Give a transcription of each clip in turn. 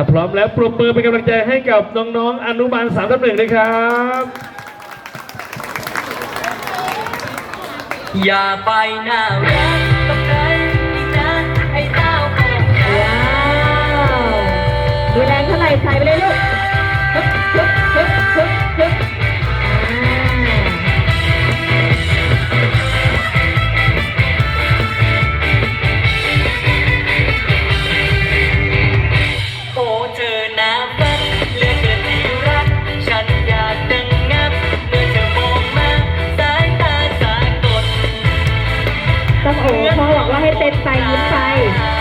ถ้าพร้อมแล้วปรบมือเป็นกำลังใจให้กับน้องๆ อนุบาลสามทับหนึ่งเลยครับ อย่าไปหน้ารักกับใครอีกนะไอ้เจ้าของว้วดูแรงเท่าไรใส่ไปเลยลูก ใส่ยิ้มไป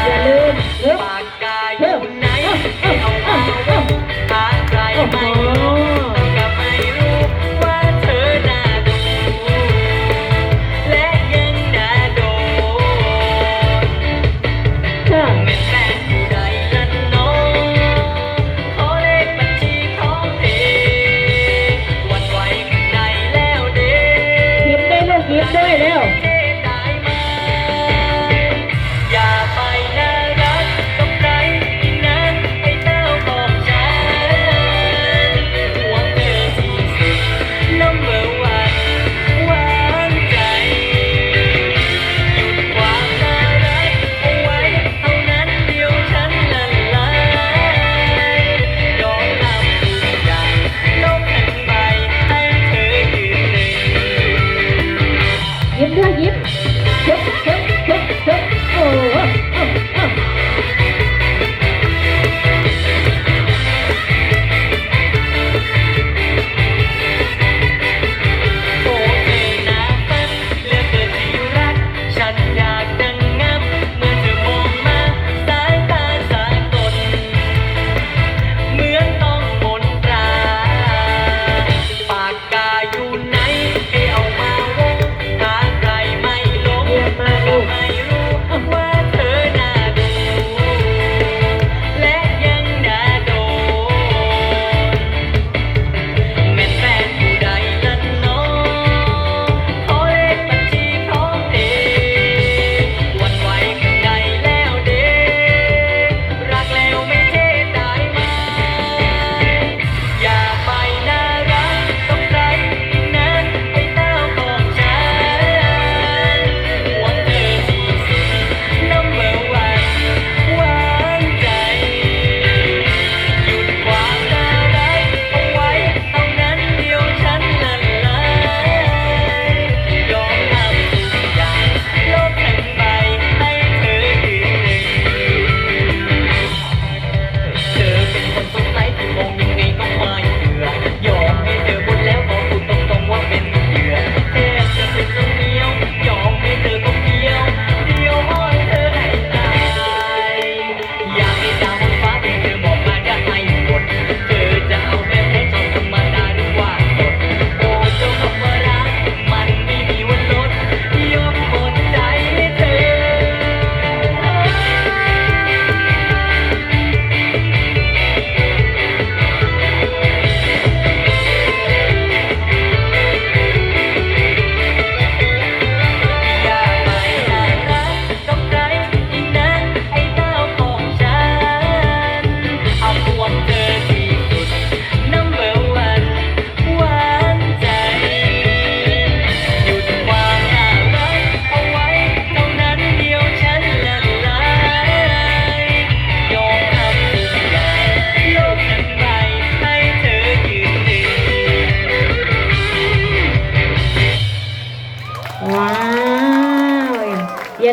อย่าลืม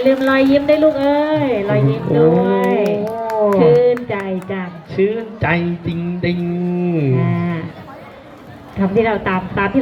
ลืมรอยยิ้มได้ลูกเอ้ยรอยยิ้มด้วยชื่นใจจังชื่นใจจริงๆ อ่าทำที่เราตามตามที่